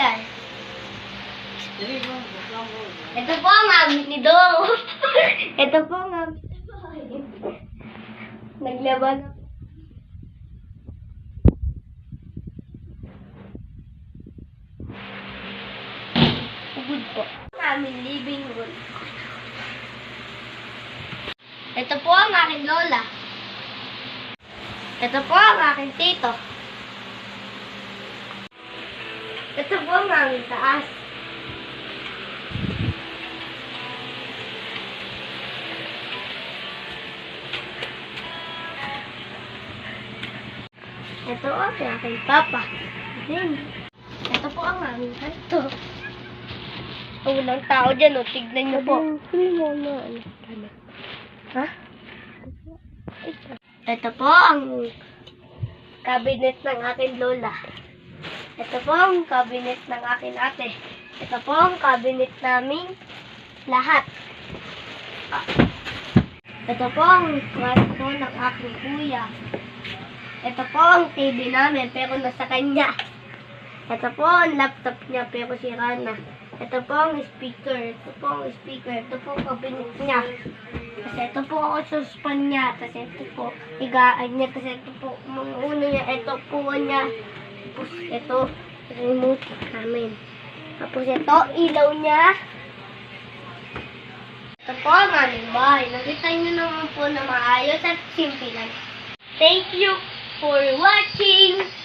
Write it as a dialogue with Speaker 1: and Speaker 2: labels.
Speaker 1: yan. Ito po ang ni Dong. Ito po ang gamit ni Dong. Naglaban na po. Pugod po. Aming living room. Ito po ang aking lola. Ito po ang aking tito. Ito po ang aming taas. Ito ang aking papa. Then, ito po ang aming kanto. Oh, walang tao dyan, oh. Tignan niyo po. Ha? Ito po ang cabinet ng aking lola. Ito po ang cabinet ng aking ate. Ito po ang cabinet naming lahat. Ah. Ito po ang kwarto ng aking kuya. Ito po ang TV namin pero nasa kanya. Ito po ang laptop niya pero sira na. Ito po ang speaker. Ito po ang speaker. Ito po ang cabinet niya. Kasi ito po ako suspan niya. Kasi ito po higaan niya. Kasi ito po mga uno niya. Ito po niya. Tapos ito remote namin. Tapos ito ilaw niya. Ito po ang aming. Nakita niyo naman po na maayos at simple lang. Thank you for watching.